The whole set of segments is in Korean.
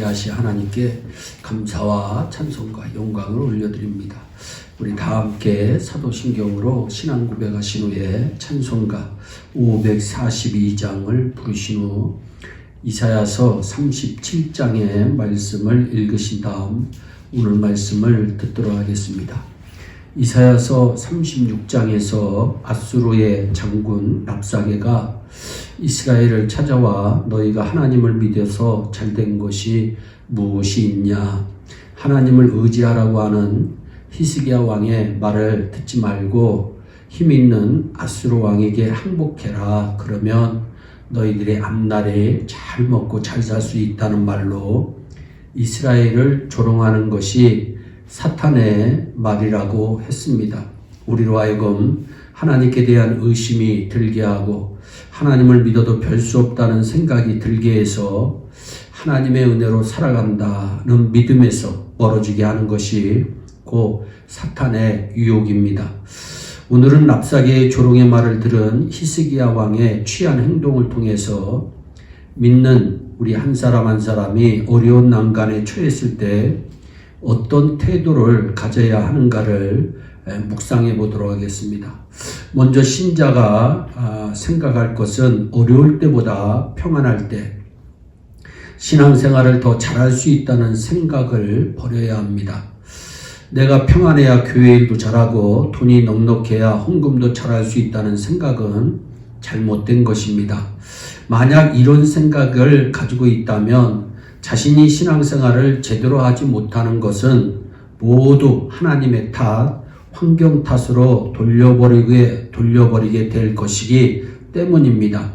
위대하신 하나님께 감사와 찬송과 영광을 올려드립니다. 우리 다 함께 사도신경으로 신앙 고백하신 후에 찬송가 542장을 부르신 후 이사야서 37장의 말씀을 읽으신 다음 오늘 말씀을 듣도록 하겠습니다. 이사야서 36장에서 아수르의 장군 랍사게가 이스라엘을 찾아와 너희가 하나님을 믿어서 잘된 것이 무엇이 있냐 하나님을 의지하라고 하는 히스기야 왕의 말을 듣지 말고 힘 있는 아수르 왕에게 항복해라 그러면 너희들의 앞날에 잘 먹고 잘 살 수 있다는 말로 이스라엘을 조롱하는 것이 사탄의 말이라고 했습니다. 우리로 하여금 하나님께 대한 의심이 들게 하고 하나님을 믿어도 별 수 없다는 생각이 들게 해서 하나님의 은혜로 살아간다는 믿음에서 멀어지게 하는 것이 고 사탄의 유혹입니다. 오늘은 납사계의 조롱의 말을 들은 히스기야 왕의 취한 행동을 통해서 믿는 우리 한 사람 한 사람이 어려운 난간에 처했을 때 어떤 태도를 가져야 하는가를 묵상해 보도록 하겠습니다. 먼저 신자가 아, 생각할 것은 어려울 때보다 평안할 때 신앙생활을 더 잘할 수 있다는 생각을 버려야 합니다. 내가 평안해야 교회 일도 잘하고 돈이 넉넉해야 헌금도 잘할 수 있다는 생각은 잘못된 것입니다. 만약 이런 생각을 가지고 있다면 자신이 신앙생활을 제대로 하지 못하는 것은 모두 하나님의 탓, 환경 탓으로 돌려버리게, 돌려버리게 될 것이기 때문입니다.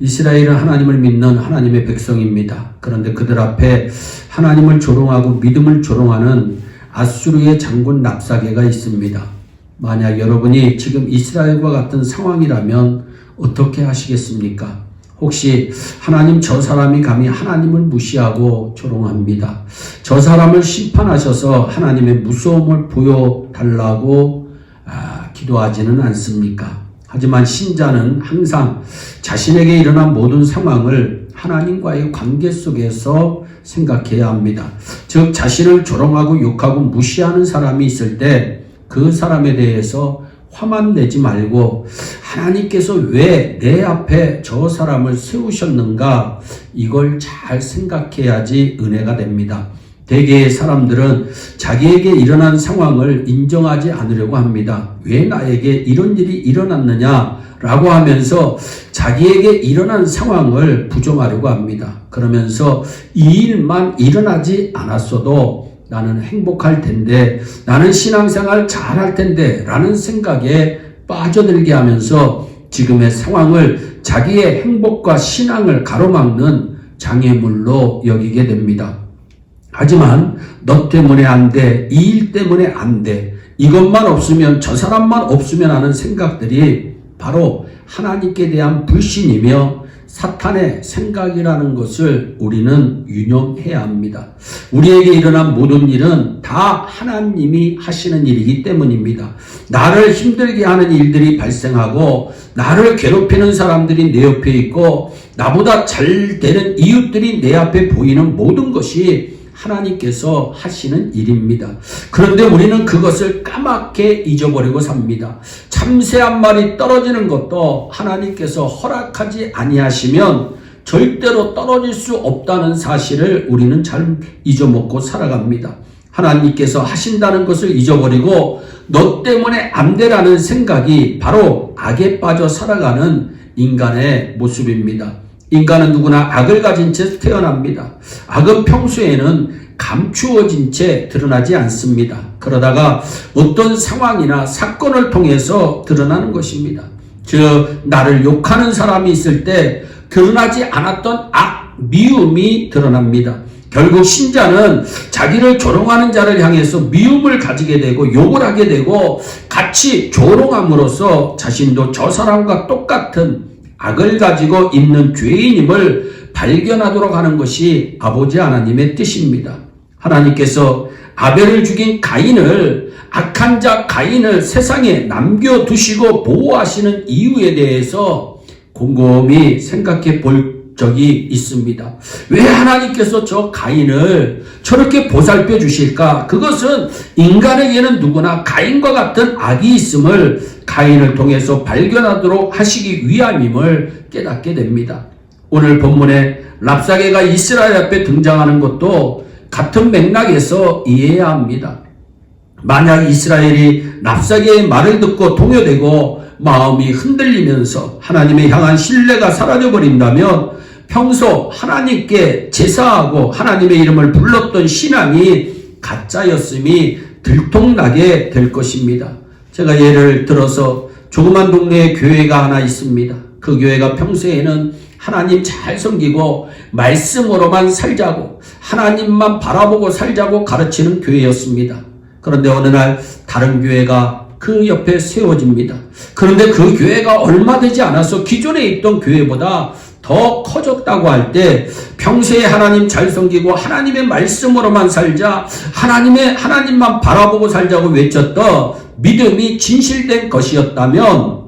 이스라엘은 하나님을 믿는 하나님의 백성입니다. 그런데 그들 앞에 하나님을 조롱하고 믿음을 조롱하는 아수르의 장군 납사계가 있습니다. 만약 여러분이 지금 이스라엘과 같은 상황이라면 어떻게 하시겠습니까? 혹시 하나님 저 사람이 감히 하나님을 무시하고 조롱합니다. 저 사람을 심판하셔서 하나님의 무서움을 보여달라고 아, 기도하지는 않습니까? 하지만 신자는 항상 자신에게 일어난 모든 상황을 하나님과의 관계 속에서 생각해야 합니다. 즉, 자신을 조롱하고 욕하고 무시하는 사람이 있을 때 그 사람에 대해서 화만 내지 말고 하나님께서 왜 내 앞에 저 사람을 세우셨는가 이걸 잘 생각해야지 은혜가 됩니다. 대개의 사람들은 자기에게 일어난 상황을 인정하지 않으려고 합니다. 왜 나에게 이런 일이 일어났느냐 라고 하면서 자기에게 일어난 상황을 부정하려고 합니다. 그러면서 이 일만 일어나지 않았어도 나는 행복할 텐데, 나는 신앙생활 잘할 텐데, 라는 생각에 빠져들게 하면서 지금의 상황을 자기의 행복과 신앙을 가로막는 장애물로 여기게 됩니다. 하지만 너 때문에 안 돼, 이 일 때문에 안 돼, 이것만 없으면 저 사람만 없으면 하는 생각들이 바로 하나님께 대한 불신이며 사탄의 생각이라는 것을 우리는 유념해야 합니다. 우리에게 일어난 모든 일은 다 하나님이 하시는 일이기 때문입니다. 나를 힘들게 하는 일들이 발생하고 나를 괴롭히는 사람들이 내 옆에 있고 나보다 잘 되는 이웃들이 내 앞에 보이는 모든 것이 하나님께서 하시는 일입니다. 그런데 우리는 그것을 까맣게 잊어버리고 삽니다. 참새 한 마리 떨어지는 것도 하나님께서 허락하지 아니하시면 절대로 떨어질 수 없다는 사실을 우리는 잘 잊어먹고 살아갑니다. 하나님께서 하신다는 것을 잊어버리고 너 때문에 안 되라는 생각이 바로 악에 빠져 살아가는 인간의 모습입니다. 인간은 누구나 악을 가진 채 태어납니다. 악은 평소에는 감추어진 채 드러나지 않습니다. 그러다가 어떤 상황이나 사건을 통해서 드러나는 것입니다. 즉, 나를 욕하는 사람이 있을 때 드러나지 않았던 악, 미움이 드러납니다. 결국 신자는 자기를 조롱하는 자를 향해서 미움을 가지게 되고 욕을 하게 되고 같이 조롱함으로써 자신도 저 사람과 똑같은 악을 가지고 있는 죄인임을 발견하도록 하는 것이 아버지 하나님의 뜻입니다. 하나님께서 아벨을 죽인 가인을 악한 자 가인을 세상에 남겨두시고 보호하시는 이유에 대해서 곰곰이 생각해 볼 적이 있습니다. 왜 하나님께서 저 가인을 저렇게 보살펴 주실까? 그것은 인간에게는 누구나 가인과 같은 악이 있음을 가인을 통해서 발견하도록 하시기 위함임을 깨닫게 됩니다. 오늘 본문에 랍사게가 이스라엘 앞에 등장하는 것도 같은 맥락에서 이해해야 합니다. 만약 이스라엘이 랍사게의 말을 듣고 동요되고 마음이 흔들리면서 하나님의 향한 신뢰가 사라져 버린다면 평소 하나님께 제사하고 하나님의 이름을 불렀던 신앙이 가짜였음이 들통나게 될 것입니다. 제가 예를 들어서 조그만 동네에 교회가 하나 있습니다. 그 교회가 평소에는 하나님 잘 섬기고 말씀으로만 살자고 하나님만 바라보고 살자고 가르치는 교회였습니다. 그런데 어느 날 다른 교회가 그 옆에 세워집니다. 그런데 그 교회가 얼마 되지 않아서 기존에 있던 교회보다 더 커졌다고 할 때 평소에 하나님 잘 섬기고 하나님의 말씀으로만 살자 하나님의 하나님만 바라보고 살자고 외쳤던 믿음이 진실된 것이었다면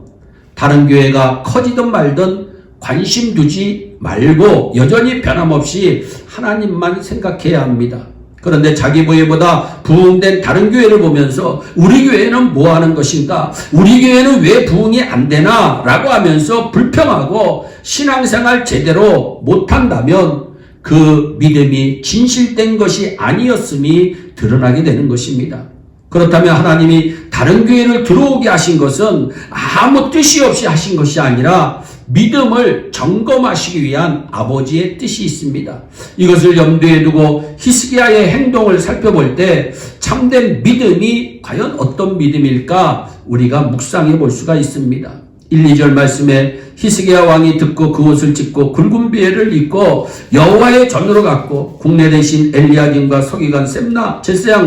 다른 교회가 커지든 말든 관심 두지 말고 여전히 변함없이 하나님만 생각해야 합니다. 그런데 자기 부회보다 부흥된 다른 교회를 보면서 우리 교회는 뭐 하는 것인가? 우리 교회는 왜 부흥이 안 되나? 라고 하면서 불평하고 신앙생활 제대로 못한다면 그 믿음이 진실된 것이 아니었음이 드러나게 되는 것입니다. 그렇다면 하나님이 다른 교회를 들어오게 하신 것은 아무 뜻이 없이 하신 것이 아니라 믿음을 점검하시기 위한 아버지의 뜻이 있습니다. 이것을 염두에 두고 히스기야의 행동을 살펴볼 때 참된 믿음이 과연 어떤 믿음일까 우리가 묵상해 볼 수가 있습니다. 1, 2절 말씀에 히스기야 왕이 듣고 그 옷을 찢고 굵은 비애를 입고 여호와의 전으로 갔고 국내 대신 엘리야김과 서기관 셈나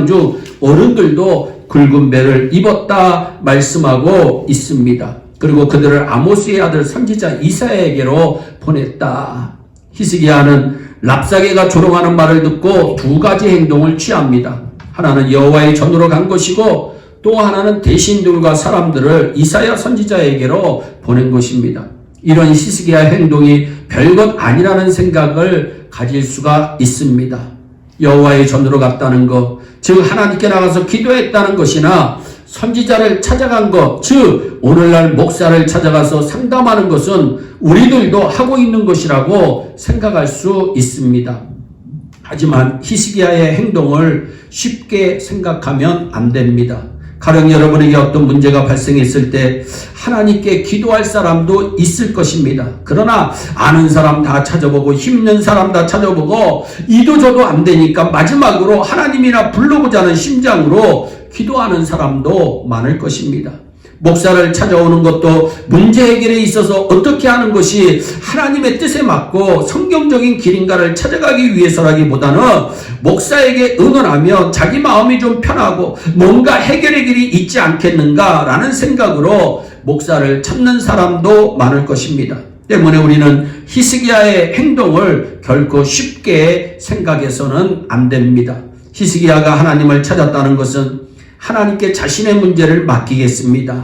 중 어른들도 굵은 배를 입었다 말씀하고 있습니다. 그리고 그들을 아모스의 아들 선지자 이사야에게로 보냈다. 히스기야는 랍사게가 조롱하는 말을 듣고 두 가지 행동을 취합니다. 하나는 여호와의 전으로 간 것이고 또 하나는 대신들과 사람들을 이사야 선지자에게로 보낸 것입니다. 이런 히스기야 행동이 별것 아니라는 생각을 가질 수가 있습니다. 여호와의 전으로 갔다는 것, 즉 하나님께 나가서 기도했다는 것이나 선지자를 찾아간 것, 즉 오늘날 목사를 찾아가서 상담하는 것은 우리들도 하고 있는 것이라고 생각할 수 있습니다. 하지만 히스기야의 행동을 쉽게 생각하면 안 됩니다. 가령 여러분에게 어떤 문제가 발생했을 때 하나님께 기도할 사람도 있을 것입니다. 그러나 아는 사람 다 찾아보고 힘든 사람 다 찾아보고 이도 저도 안 되니까 마지막으로 하나님이나 불러보자는 심장으로 기도하는 사람도 많을 것입니다. 목사를 찾아오는 것도 문제 해결에 있어서 어떻게 하는 것이 하나님의 뜻에 맞고 성경적인 길인가를 찾아가기 위해서라기보다는 목사에게 응원하면 자기 마음이 좀 편하고 뭔가 해결의 길이 있지 않겠는가라는 생각으로 목사를 찾는 사람도 많을 것입니다. 때문에 우리는 히스기야의 행동을 결코 쉽게 생각해서는 안 됩니다. 히스기야가 하나님을 찾았다는 것은 하나님께 자신의 문제를 맡기겠습니다.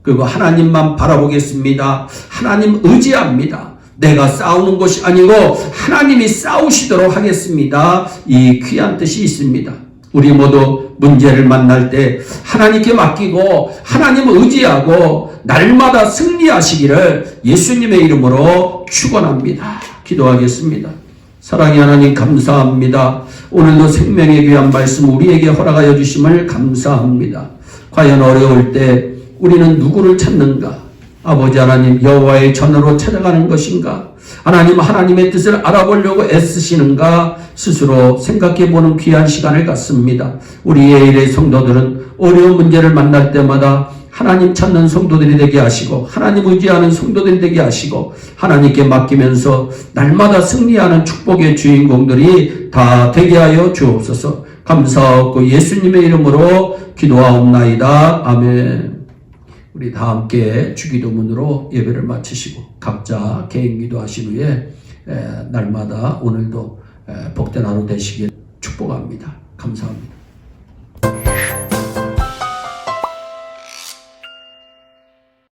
그리고 하나님만 바라보겠습니다. 하나님 의지합니다. 내가 싸우는 것이 아니고 하나님이 싸우시도록 하겠습니다. 이 귀한 뜻이 있습니다. 우리 모두 문제를 만날 때 하나님께 맡기고 하나님 의지하고 날마다 승리하시기를 예수님의 이름으로 축원합니다. 기도하겠습니다. 사랑의 하나님 감사합니다. 오늘도 생명의 귀한 말씀 우리에게 허락하여 주심을 감사합니다. 과연 어려울 때 우리는 누구를 찾는가? 아버지 하나님 여호와의 전으로 찾아가는 것인가? 하나님 하나님의 뜻을 알아보려고 애쓰시는가? 스스로 생각해 보는 귀한 시간을 갖습니다. 우리 예일의 성도들은 어려운 문제를 만날 때마다 하나님 찾는 성도들이 되게 하시고 하나님 의지하는 성도들이 되게 하시고 하나님께 맡기면서 날마다 승리하는 축복의 주인공들이 다 되게 하여 주옵소서. 감사하고 예수님의 이름으로 기도하옵나이다. 아멘. 우리 다 함께 주기도문으로 예배를 마치시고 각자 개인 기도하신 후에 에, 날마다 오늘도 에, 복된 하루 되시길 축복합니다. 감사합니다.